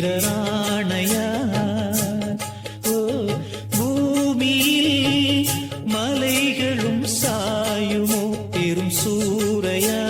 பிறராணையார். ஓ பூமியில் மலைகளும் சாயுமோ பெரும் சூறையார்.